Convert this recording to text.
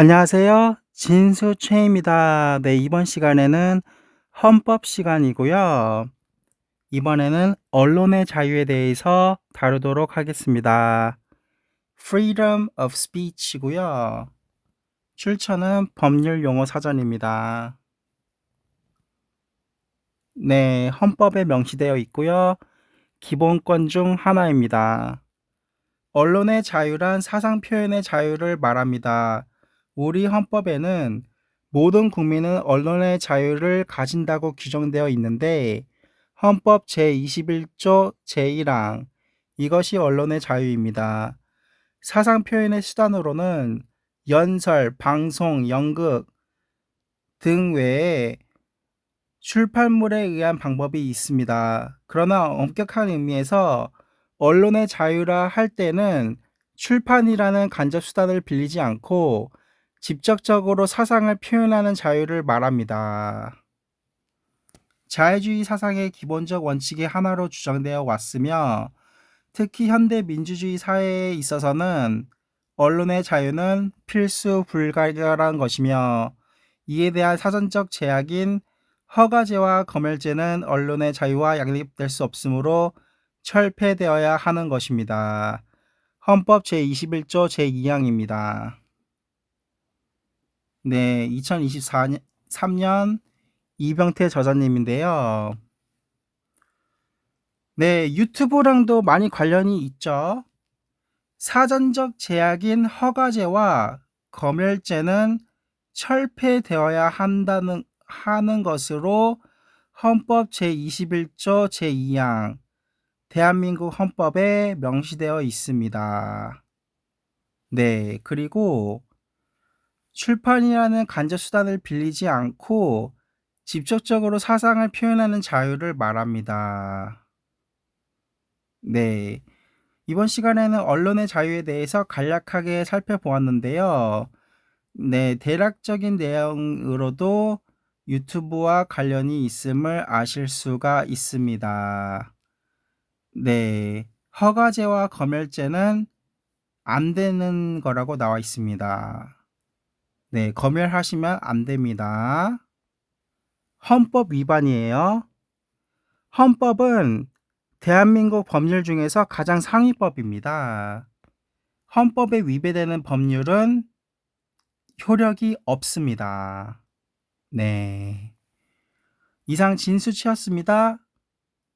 안녕하세요. 진수 최입니다. 네, 이번 시간에는 헌법 시간이고요. 이번에는 언론의 자유에 대해서 다루도록 하겠습니다. Freedom of Speech이고요. 출처는 법률 용어 사전입니다. 네, 헌법에 명시되어 있고요. 기본권 중 하나입니다. 언론의 자유란 사상 표현의 자유를 말합니다. 우리 헌법에는 모든 국민은 언론의 자유를 가진다고 규정되어 있는데 헌법 제21조 제1항 이것이 언론의 자유입니다. 사상 표현의 수단으로는 연설, 방송, 연극 등 외에 출판물에 의한 방법이 있습니다. 그러나 엄격한 의미에서 언론의 자유라 할 때는 출판이라는 간접 수단을 빌리지 않고 직접적으로 사상을 표현하는 자유를 말합니다. 자유주의 사상의 기본적 원칙의 하나로 주장되어 왔으며 특히 현대 민주주의 사회에 있어서는 언론의 자유는 필수 불가결한 것이며 이에 대한 사전적 제약인 허가제와 검열제는 언론의 자유와 양립될 수 없으므로 철폐되어야 하는 것입니다. 헌법 제21조 제2항입니다. 네, 2023년 이병태 저자님인데요. 네, 유튜브랑도 많이 관련이 있죠. 사전적 제약인 허가제와 검열제는 철폐되어야 한다는 하는 것으로 헌법 제21조 제2항 대한민국 헌법에 명시되어 있습니다. 네, 그리고 출판이라는 간접 수단을 빌리지 않고 직접적으로 사상을 표현하는 자유를 말합니다. 네. 이번 시간에는 언론의 자유에 대해서 간략하게 살펴보았는데요. 네, 대략적인 내용으로도 유튜브와 관련이 있음을 아실 수가 있습니다. 네, 허가제와 검열제는 안 되는 거라고 나와 있습니다. 네, 검열하시면 안 됩니다. 헌법 위반이에요. 헌법은 대한민국 법률 중에서 가장 상위법입니다. 헌법에 위배되는 법률은 효력이 없습니다. 네. 이상 진수 치였습니다.